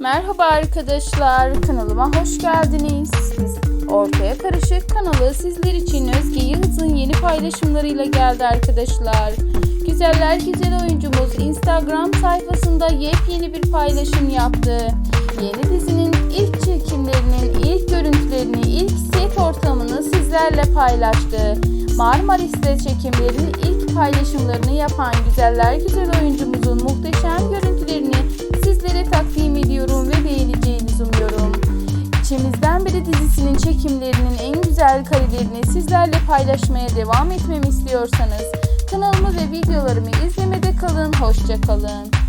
Merhaba arkadaşlar, kanalıma hoş geldiniz. Ortaya Karışık kanalı sizler için Özge Yıldız'ın yeni paylaşımlarıyla geldi arkadaşlar. Güzeller güzel oyuncumuz Instagram sayfasında yepyeni bir paylaşım yaptı. Yeni dizinin ilk çekimlerinin ilk görüntülerini, ilk set ortamını sizlerle paylaştı. Marmaris'te çekimlerin ilk paylaşımlarını yapan güzeller güzel oyuncumuzun muhteşem görüntülerini İçimizden biri dizisinin çekimlerinin en güzel karelerini sizlerle paylaşmaya devam etmemi istiyorsanız kanalımı ve videolarımı izlemede kalın, hoşça kalın.